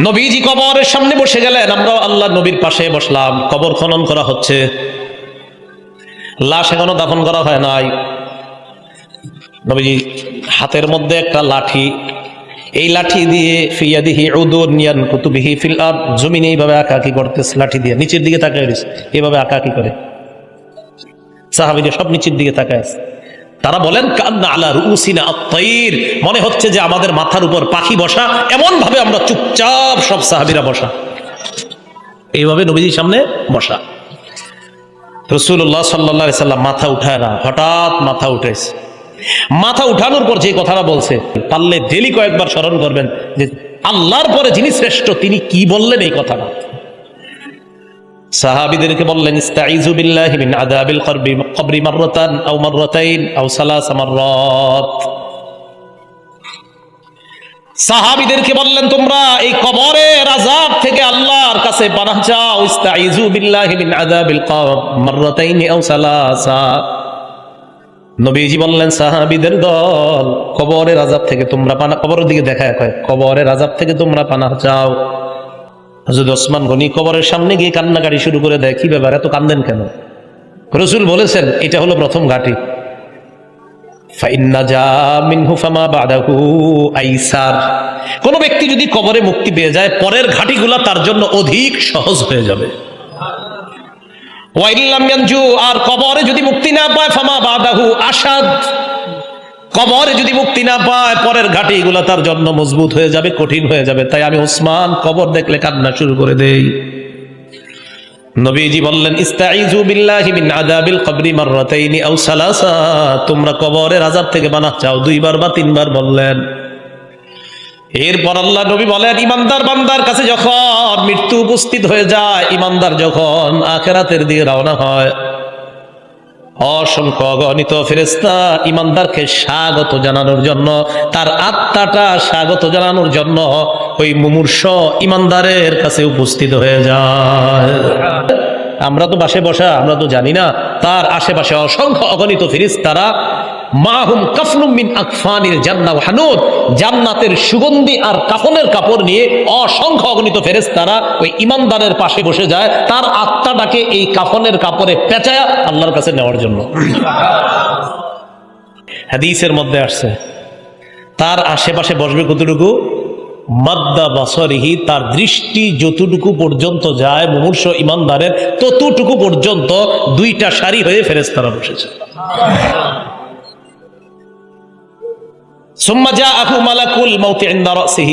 নবীজি কবরের সামনে বসে গেলেন আমরা আল্লাহ নবীর পাশে বসলাম। কবর খনন করা হচ্ছে। লাশ এখনও দাফন করা হয় নাই। নবীজি হাতের মধ্যে একটা লাঠি। এই লাঠি দিয়ে ফিয়াদিহি উদুর নিয়ান কুতুবিহি ফিল আর জমিনে এইভাবে আঁকাকি করতেছে, লাঠি দিয়ে। নিচের দিকে তাকায় এইভাবে আঁকাকি করে। সাহাবিদের সব নিচের দিকে তাকায় আছে। তারা বলেন, কান্না আলা রুসিনা আত্মাইর মনে হচ্ছে যে আমাদের মাথার উপর পাখি বসা এমন ভাবে আমরা চুপচাপ সব সাহাবিরা বসা। এইভাবে নবীজির সামনে বসা। রসুল্লাহ সাল্লা সাল্লাম মাথা উঠায় না, হঠাৎ মাথা উঠেছে। মাথা উঠানোর পর যে কথাটা বলছে, পারলে ডেলি কয়েকবার স্মরণ করবেন যে আল্লাহর পরে যিনি শ্রেষ্ঠ, তিনি কি বললেন এই কথাটা? সাহাবিদেরকে বললেন ইস্তাইযু বিল্লাহি মিন আযাবিল কবরি কবরি মাররাতান সাহাবিদেরকে বললেন, তোমরা এই কবরের আযাব থেকে আল্লাহর কাছে পানাহ চাও ইস্তাইযু বিল্লাহি মিন আযাবিল কবর মাররাতাইন আও সালাসা। নবীজি বললেন, সাহাবিদের দল কবরের আযাব থেকে তোমরা পানা কবরের দিকে দেখা কয়, কবরের আযাব থেকে তোমরা পানাহ চাও। হজরত ওসমান গনি কবরের সামনে গিয়ে কান্নাকাটি শুরু করে দেয়, কি ব্যাপার, এত কান্দেন কেন? রসুল বলেছেন, এটা হলো প্রথম ঘাটি। কোন ব্যক্তি যদি কবরে মুক্তি পেয়ে যায়, পরের ঘাটিগুলা তার জন্য অধিক সহজ হয়ে যাবে। আর কবরে যদি মুক্তি না পায়, ফামা বাদাহু আসাদ কবরে যদি মুক্তি না পায়, পরের ঘাটি এগুলা তার জন্য মজবুত হয়ে যাবে, কঠিন হয়ে যাবে। তাই আমি ওসমান কবর দেখলে কান্না শুরু করে দেই। নবীজি বললেন ইস্তাইজু বিল্লাহি মিন আযাবিল কবরি মাররাতাইনি আও সালাসা। তোমরা কবরের আযাব থেকে বানা চাও, দুইবার বা তিনবার বললেন। এরপর আল্লাহ নবী বলেন, ইমানদার বান্দার কাছে যখন মৃত্যু উপস্থিত হয়ে যায়, ইমানদার যখন আখেরাতের দিকে রওনা হয় অসংখ্য অগণিত ফেরেস্তা ইমানদারকে স্বাগত জানানোর জন্য, তার আত্মাটা স্বাগত জানানোর জন্য ওই মুমূর্ষ ইমানদারের কাছে উপস্থিত হয়ে যায়। আমরা তো বাসে বসা, আমরা তো জানি না, তার আশেপাশে অসংখ্য অগণিত ফিরিস্তারা মাহুম কাফনুম মিন আকফানিল জান্নাহ ওয়া হানুদ। জান্নাতের সুগন্ধি আর কাফনের কাপড় নিয়ে অসংখ্য অগণিত ফেরেশতারা ওই ইমানদারের পাশে বসে যায়। তার আত্মাটাকে এই কাফনের কাপড়ে আল্লাহর কাছে নেওয়ার জন্য। হাদিসের মধ্যে আসছে, তার আশেপাশে বসবে কতটুকু? মাদ্দা বাসরিহি, তার দৃষ্টি যতটুকু পর্যন্ত যায় মুমূর্ষ ইমানদারের, ততটুকু পর্যন্ত দুইটা সারি হয়ে ফেরেশতারা বসেছে।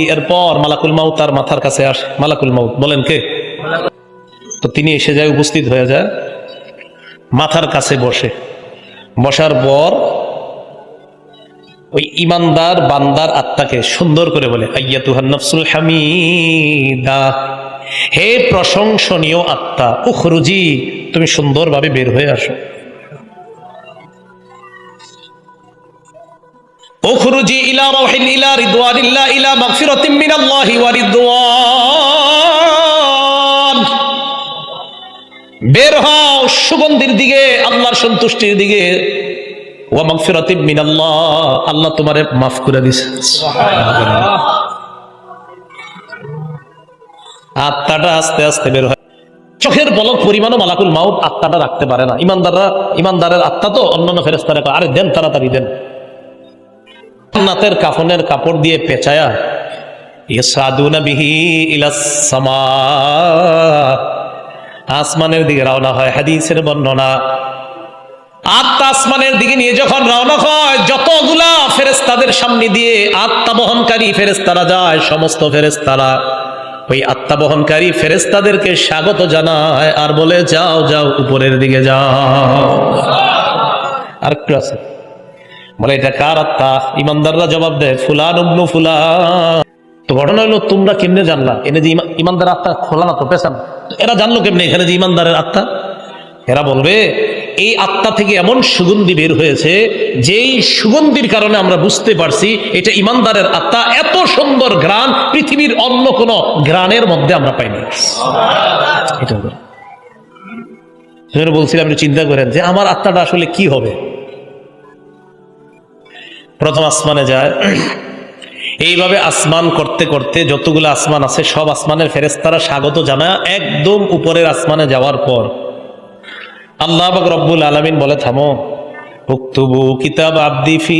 এরপর তিনি এসে যায় উপস্থিত হয়ে যায়। মাথার কাছে বসে। বসার পর ওই ইমানদার বান্দার আত্মাকে সুন্দর করে বলে, আইয়াতুহান নফসুল হামিদা। হে প্রশংসনীয় আত্মা, উখরুজি, তুমি সুন্দরভাবে বের হয়ে আসো। বের হও সুগন্ধির দিকে, আল্লাহর সন্তুষ্টির দিকে। ওয়া আল্লাহ তোমারে maaf করে সুবহানাল্লাহ। আত্মাটা আস্তে আস্তে বের হয়। চোখের পলক পরিমাণও মালাকুল মাউত আত্মাটা রাখতে পারে না। ইমানদাররা ইমানদারের আত্মা তো অন্যান্য ফেরেস্তারা আরে দেন তাড়াতাড়ি দেন। জান্নাতের কাফনের কাপড় দিয়ে পেঁচায়া সামা আসমানের দিকে রওনা হয়। হাদিসের বর্ণনা, আত্মা আসমানের দিকে নিয়ে যখন রওনা হয়, যতগুলা ফেরেস্তাদের সামনে দিয়ে আত্মা বহনকারী ফেরেস্তারা যায়, সমস্ত ফেরেস্তারা ওই আত্মা বহনকারী ফেরেস্তাদেরকে স্বাগত জানায় আর বলে, যাও যাও, উপরের দিকে যাও। আর একটু আছে। বলে, এটা কার আত্মা? ইমানদাররা জবাব দেয়, ফুলান উবনু ফুলান। তো ঘটনা হলো, তোমরা কেমনে জানলা? এনে যে ইমানদার আত্মা খোলা না তো পেছান। তো এরা জানলো কেমনে এখানে যে ইমানদারের আত্মা? এরা বলবে, এই আত্মা থেকে এমন সুগন্ধি বের হয়েছে, যেই সুগন্ধির কারণে আমরা বুঝতে পারছি এটা ইমানদারের আত্মা। এত সুন্দর গ্রান পৃথিবীর অন্য কোনো গ্রানের মধ্যে আমরা পাইনি। এটা বলছিলাম চিন্তা করেন যে আমার আত্মাটা আসলে কি হবে? প্রথম আসমানে যায়। এইভাবে আসমান করতে করতে যতগুলো আসমান আছে, সব আসমানের ফেরেস্তারা স্বাগত জানায় একদম উপরের আসমানে যাওয়ার পর। আল্লাহ রব্বুল আলমিন বলে, থামো। উক্তবু কিতাব আব্দি ফি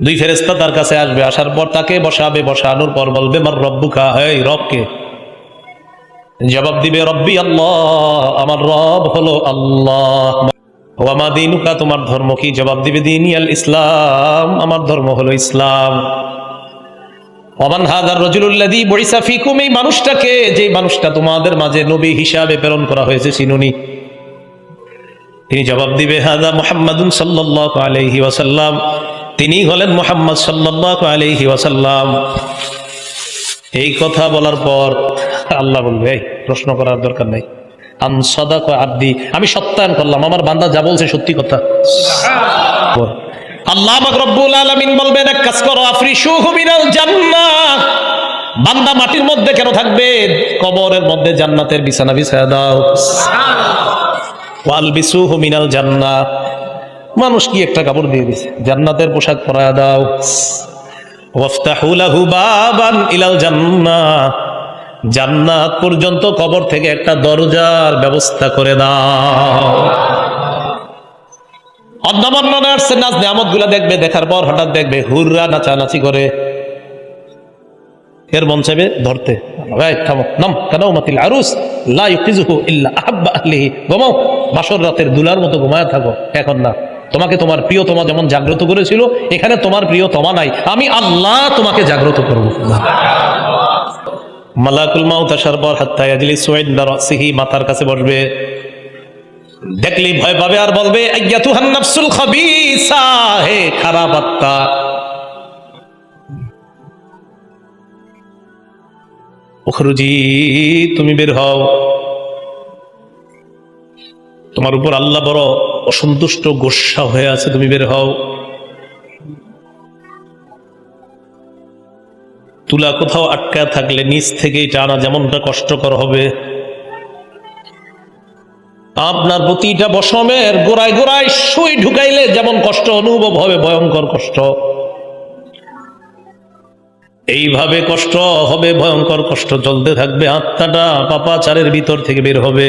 দুই ফেরেস্তা তার কাছে আসবে, আসার পর তাকে বসাবে, বসানোর পর বলবে, মার রব্বুকা, এই রবকে। জবাব দিবে, রব্বি আল্লাহ, আমার রব হলো আল্লাহ। ওয়ামা দিনুকা, তোমার ধর্ম কি? জবাব দিবে, দিন আল ইসলাম, আমার ধর্ম হলো ইসলাম। ওমান হাদার রজুলুল্লাদি বইসা ফিকুম, এই মানুষটাকে, যে মানুষটা তোমাদের মাঝে নবী হিসাবে প্রেরণ করা হয়েছে, চিনুনি। তিনি জবাব দিবে, হাদা মুহাম্মাদুন সাল্লাল্লাহু আলাইহি ওয়াসাল্লাম। তিনি হলেন মোহাম্মদ সাল্লাল্লাহু আলাইহি ওয়াসাল্লাম। এই কথা বলার পর আল্লাহ বলবে "এই, প্রশ্ন করার দরকার নাই। আব্দি আমি সত্যায়ন করলাম। আমার বান্দা যা বলছে সত্যি কথা। আল্লাহ রব্বুল আলামিন বলবেন এক কাজ করো আফরিশুহু মিনাল জান্নাহ। বান্দা মাটির মধ্যে কেন থাকবে? কবরের মধ্যে জান্নাতের বিছানা বিছায়া দাও। ওয়ালবিসুহু মিনাল জান্নাহ। মানুষ কি একটা কাপড় দিয়ে দিছে? জান্নাতের পোশাক পরায়া দাও। জান্নাত পর্যন্ত কবর থেকে একটা দরজার ব্যবস্থা করে দাও। অন্য আসছে, নাচ নিয়ামতগুলা দেখবে, দেখার পর হঠাৎ দেখবে হুররা নাচানাচি করে। এর মন চাইবে ধরতে। নাম কানাও মাতিল আরুস, লা ইউকিজুহু ইল্লা আহাব্বা আহলিহি। ঘুমাও। বাসর রাতের দুলার মতো ঘুমায় থাকো। এখন না। তোমাকে তোমার প্রিয় তোমা যেমন জাগ্রত করেছিল, এখানে তোমার প্রিয় তোমা নাই। আমি আল্লাহ তোমাকে জাগ্রত করব। মালাকুল মাউত আসার পর হাত্তা ইয়াজলি সুয়াইদ মাথার কাছে বসবে। দেখলেই ভয় পাবে আর বলবে খারাপ আত্মা। উখরুজি, তুমি বের হও। তোমার উপর আল্লাহ বড় অসন্তুষ্ট গোসা হয়ে আছে, তুমি বের হও। তুলা কোথাও আটকায় থাকলে নিচ থেকেই টানা, যেমনটা কষ্টকর হবে। আপনার প্রতিটা বসমের গোড়ায় গোড়ায় সুই ঢুকাইলে যেমন কষ্ট, অনুভব হবে ভয়ঙ্কর কষ্ট। এইভাবে কষ্ট হবে, ভয়ঙ্কর কষ্ট চলতে থাকবে, আত্মাটা পাপাচারের ভিতর থেকে বের হবে।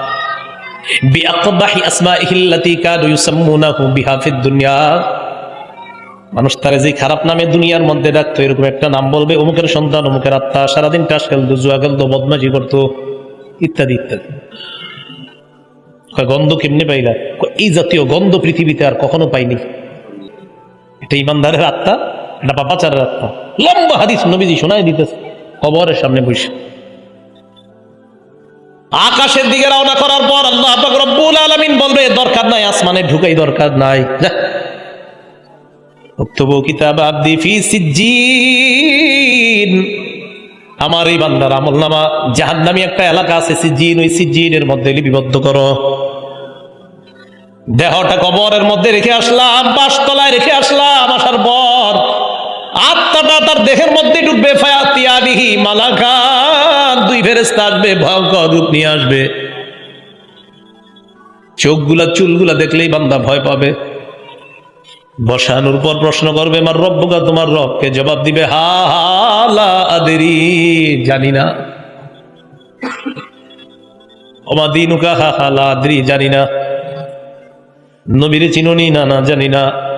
মানুষ তারে যে খারাপ নামে দুনিয়ার মধ্যে ডাকতো, এরকম একটা নাম বলবে, অমুকের সন্তান, অমুকের আত্মা, সারাদিন টাস খেলতো, জুয়া খেলতো বদমাজি করতো, ইত্যাদি ইত্যাদি। গন্ধ কেমনে পাইলা? এই জাতীয় গন্ধ পৃথিবীতে আর কখনো পাইনি। এটা ইমানদারের আত্মা, এটা পাপাচারের আত্মা। লম্বা হাদিস নবীজি শোনায় দিতেছে, কবরের সামনে বসে। আকাশের দিকে রওনা করার পর আল্লাহ রব্বুল আলামিন বলবে, দরকার নাই, আসমানে ঢুকাই দরকার নাই। আমার এই বান্দার আমল নামা একটা এলাকা আছে, সিজ্জিন, ওই সিজ্জিনের মধ্যে লিপিবদ্ধ করো। দেহটা কবরের মধ্যে রেখে আসলাম বাসতলায় রেখে আসলাম, আসার পর আত্মাটা তার দেহের মধ্যে ঢুকবে দুই ফেরেস্তা আসবে, ভয়ঙ্কর রূপ নিয়ে আসবে। চোখগুলা, চুলগুলা দেখলেই বান্দা ভয় পাবে। বসানোর পর প্রশ্ন করবে আমার রব্বকা তোমার রবকে জবাব দিবে, হা হালা আদেরি। জানি না। হা আদরি। জানি না। নবীরে চিনুনি না না, জানি না।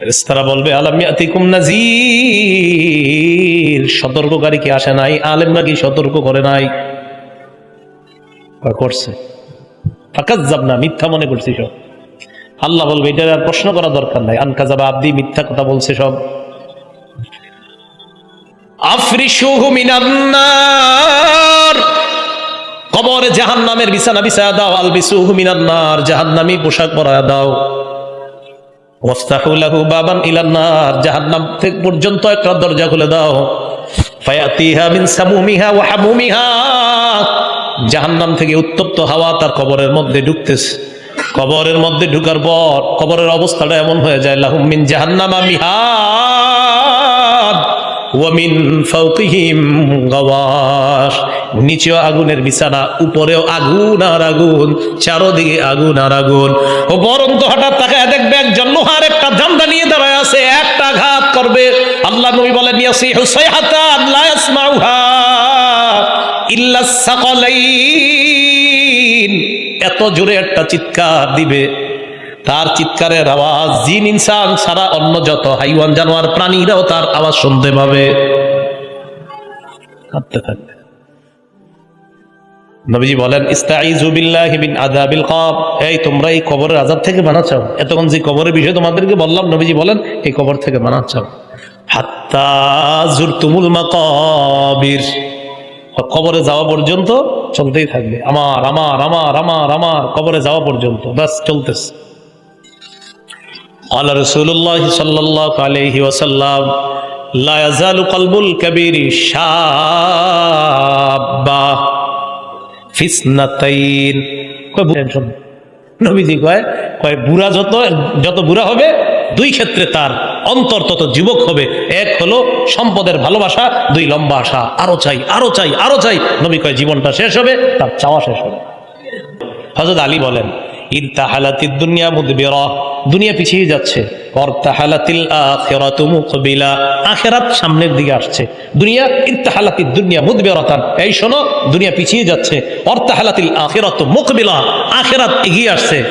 তারা বলবে আলামিয়াতিকুম নাজির সতর্ককারী কি আসে নাই? আলেম নাকি সতর্ক করে নাই? করছে? না মিথ্যা মনে করছি সব। আল্লাহ বলবে আর প্রশ্ন করা দরকার নাই। আব্দি মিথ্যা কথা বলছে সব। মিনান্নার কবরে জাহান্নামের বিছানা বিছায়া দাও, আলবিসুহু মিনান্নার জাহান্নামী পোশাক পরায়া দাও। ইলান্নার জাহান্নাম থেকে পর্যন্ত একটা দরজা খুলে দাও। জাহান্নাম থেকে উত্তপ্ত হাওয়া তার মধ্যে ঢুকতেছে। মধ্যে ঢুকার পর অবস্থাটা এমন হয়ে যায় মিন জাহান্নামা নিচেও আগুনের বিছানা, উপরেও আগুন আর আগুন, চারোদিকে আগুন আর আগুন। ও বরন্ত হঠাৎ তাকায় দেখবে একজন লোহার একটা জামদা নিয়ে দাঁড়ায় আছে, একটা ঘাত করবে। আল্লাহ নবী বলেন, ইয়াসিহু সাইহাতান লা ইয়াসমাউহা ইল্লা সাকালাইন। এত জোরে একটা চিৎকার দিবে। তার চিৎকারের আওয়াজ জিন ইনসান ছাড়া অন্য যত হাইওয়ান জানোয়ার প্রাণীরাও তার আওয়াজ শুনতে পাবে। থাকবে। নবীজি বলেন বিন আযাবিল কব এই তোমরা এই কবরের আজাব থেকে মানা এতক্ষণ যে কবরের বিষয় তোমাদেরকে বললাম, নবীজি বলেন, এই কবর থেকে মানা চাও। হাত্তাজুরতুমুল মাকাবির। কবরে যাওয়া পর্যন্ত চলতেই থাকবে। আমার আমার আমার আমার আমার, কবরে যাওয়া পর্যন্ত। ব্যাস, চলতেছে। আল্লাহ রসুল্লাহ সাল্লাহ আলহি ওসাল্লাম লায়াজালু কলবুল কবির শাহ নবীজি কয় কয় বুড়া যত যত বুড়া হবে, দুই ক্ষেত্রে তার অন্তর তত যুবক হবে। এক হলো সম্পদের ভালোবাসা, দুই লম্বা আশা। আরও চাই আরও চাই আরও চাই। নবী কয়, জীবনটা শেষ হবে, তার চাওয়া শেষ হবে। হজরত আলী বলেন দুনিয়া দুনিয়া পিছিয়ে যাচ্ছে। সামনের দিকে আসছে। দুনিয়া দুনিয়া এই শোনো, দুনিয়া পিছিয়ে যাচ্ছে। অর্তাহালাতিল আখিরাতু মুকবিলা। আখিরাত এগিয়ে আসছে।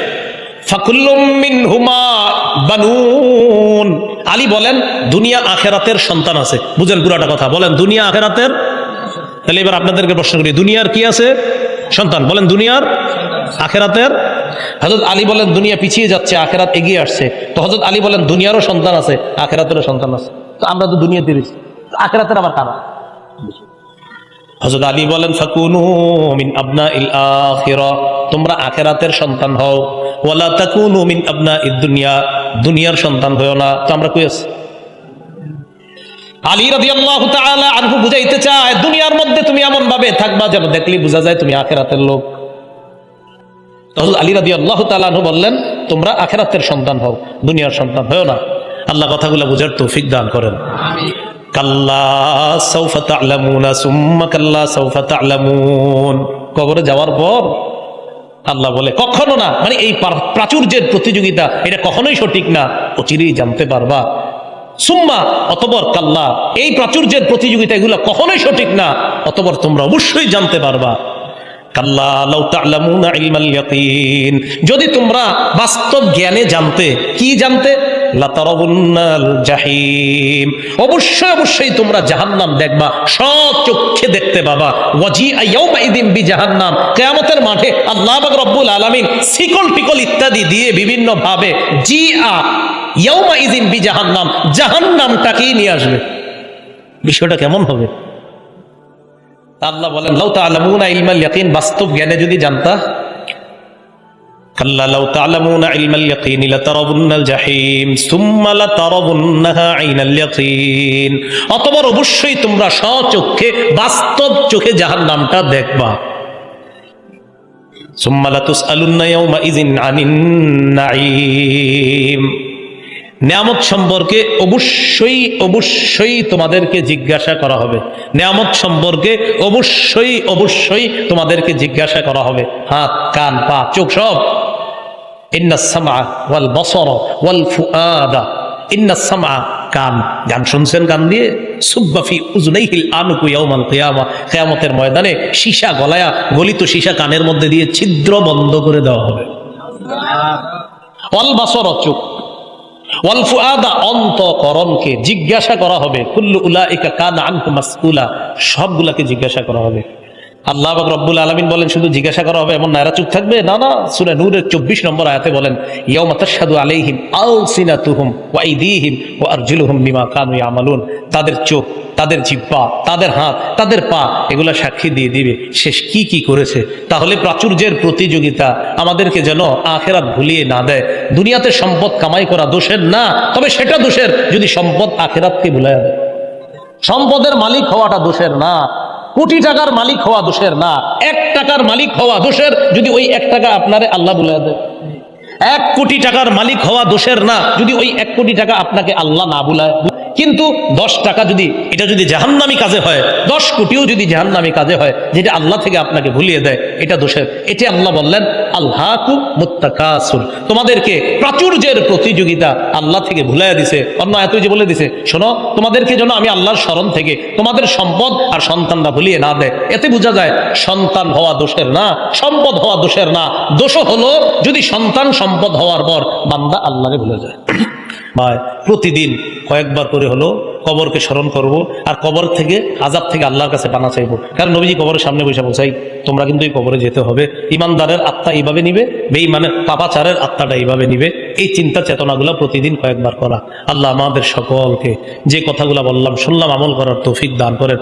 আলী বলেন, দুনিয়া আখেরাতের সন্তান আছে। বুঝেন পুরাটা কথা। বলেন, দুনিয়া আখেরাতের? তাহলে এবার আপনাদেরকে প্রশ্ন করি, দুনিয়ার কি আছে? সন্তান। বলেন, দুনিয়ার আখেরাতের? হজরত আলী বলেন, দুনিয়া পিছিয়ে যাচ্ছে, আখেরাত এগিয়ে আসছে। তো হজরত আলী বলেন, দুনিয়ারও সন্তান আছে, আখেরাতেরও সন্তান আছে। তো আমরা তো দুনিয়াতে রয়েছি আখেরাতের আবার কারা? হজরত আলী বলেন, ফাকুনু মিন আবনা ইল আখিরা। তোমরা আখেরাতের সন্তান হও। ওয়ালা তাকুনু মিন আবনা ইদ দুনিয়া। দুনিয়ার সন্তান হও না। তো আমরা কই আছি? আলী রাদিয়াল্লাহু তাআলা আনহু বুঝাইতে চায়, দুনিয়ার মধ্যে তুমি এমন ভাবে থাকবা যেন দেখলি বোঝা যায় তুমি আখেরাতের লোক। তখন আলী রাদিয়াল্লাহু আল্লাহ আনহু বললেন তোমরা আখেরাতের সন্তান হও দুনিয়ার সন্তান হও না। আল্লাহ কথাগুলো বুঝার তৌফিক দান করেন। কবরে যাওয়ার পর আল্লাহ বলে কখনো না। মানে এই প্রাচুর্যের প্রতিযোগিতা এটা কখনোই সঠিক না। অচিরেই জানতে পারবা। সুম্মা অতবর কাল্লা এই প্রাচুর্যের প্রতিযোগিতা এগুলো কখনোই সঠিক না। অতবর তোমরা অবশ্যই জানতে পারবা। যদি তোমরা বাস্তব জ্ঞানে জানতে, কি জানতে? জাহিম। অবশ্যই অবশ্যই তোমরা জাহান্নাম দেখবা সচক্ষে দেখতে পাবা। ওয়াজি বি জাহান্নাম কিয়ামতের মাঠে আল্লাহ রব্বুল আলামিন সিকল টিকল ইত্যাদি দিয়ে বিভিন্ন ভাবে জি আ ইয়াউমা ইদিন বি জাহান্নাম জাহান্নামটাকেই নিয়ে আসবে। বিষয়টা কেমন হবে? আল্লাহ বলেন, লাউ তা'লামুনা ইলমাল ইয়াকিন বাস্তব জ্ঞানে যদি জানতা, কাল্লা লাউ তা'লামুনা ইলমাল ইয়াকিন, লাতারাবুন্নাল জাহিম সুম্মা লাতারাবুন্নাহা আইনাল ইয়াকিন। অতবার অবশ্যই তোমরা স্বচক্ষে, বাস্তব চোখে জাহান্নামটা দেখবা। সুম্মা লাতুসআলুন্না ইয়াউমা ইযিন আনিন নাঈম। নিয়ামত সম্পর্কে অবশ্যই অবশ্যই তোমাদেরকে জিজ্ঞাসা করা হবে। নিয়ামত সম্পর্কে অবশ্যই অবশ্যই তোমাদেরকে জিজ্ঞাসা করা হবে। হাত কান পা চোখ সব। ইন্না ওয়াল বসর ওয়াল ফুআদা। ইন্না কান। গান শুনছেন কান দিয়ে? সুব্বাফি উজনাইহিল আনুকু ইয়াউমাল কিয়ামা। কিয়ামতের ময়দানে সীসা গলায়া গলিত সীসা কানের মধ্যে দিয়ে ছিদ্র বন্ধ করে দেওয়া হবে। ওয়াল বাসর চোখ। ওয়াল জিজ্ঞাসা করা হবে কুল্লু উলাইকা কানা আনহু মাসকুলা সবগুলাকে জিজ্ঞাসা করা হবে। আল্লাহ রব্বুল আলামিন বলেন, শুধু জিজ্ঞাসা করা হবে এমন নায়রা চুপ থাকবে? না না, সূরা নূরের 24 নম্বর আয়াতে বলেন, ইয়াউমা তাশহাদু আলাইহিম আলসিনাতুহুম ওয়া আইদিহিম ওয়া আরজুলুহুম বিমা কানু ইয়ামালুন। তাদের চোখ, তাদের জিব্বা তাদের হাত, তাদের পা, এগুলা সাক্ষী দিয়ে দিবে। শেষ কি কি করেছে? তাহলে প্রাচুর্যের প্রতিযোগিতা আমাদেরকে যেন আখেরাত ভুলিয়ে না দেয়। দুনিয়াতে সম্পদ কামাই করা দোষের না, তবে সেটা দোষের, যদি সম্পদ আখেরাতকে ভুলাইয়া দেয়। সম্পদের মালিক হওয়াটা দোষের না। কোটি টাকার মালিক হওয়া দোষের না। এক টাকার মালিক হওয়া দোষের, যদি ওই এক টাকা আপনারে আল্লাহ বলে দেয়। এক কোটি টাকার মালিক হওয়া দোষের না, যদি ওই এক কোটি টাকা আপনাকে আল্লাহ না বুলায়। কিন্তু দশ টাকা যদি, এটা যদি জাহান্নামি কাজে হয়, দশ কোটিও যদি জাহান্নামি কাজে হয়, যেটা আল্লাহ থেকে আপনাকে ভুলিয়ে দেয়, এটা দোষের। এটা আল্লাহ বললেন আল্লাহকু তোমাদেরকে প্রাচুর্যের প্রতিযোগিতা আল্লাহ থেকে ভুলাইয়া দিছে। অন্য এত যে বলে দিছে, শোনো, তোমাদেরকে যেন আমি আল্লাহর স্মরণ থেকে তোমাদের সম্পদ আর সন্তানরা ভুলিয়ে না দেয়। এতে বোঝা যায়, সন্তান হওয়া দোষের না, সম্পদ হওয়া দোষের না। দোষ হলো যদি সন্তান সম্পদ হওয়ার পর বান্দা আল্লাহরে ভুলে যায়। ভাই প্রতিদিন কয়েকবার করে হলো কবরকে স্মরণ করব আর কবর থেকে, আজাব থেকে আল্লাহর কাছে পানা চাইব। কারণ নবীজি কবরের সামনে বসে বসাই তোমরা কিন্তু এই কবরে যেতে হবে। ইমানদারের আত্মা এইভাবে নিবে, বেঈমানের পাপাচারের আত্মাটা এইভাবে নিবে। এই চিন্তা চেতনাগুলো প্রতিদিন কয়েকবার করা। আল্লাহ আমাদের সকলকে যে কথাগুলো বললাম, শুনলাম, আমল করার তৌফিক দান করেন।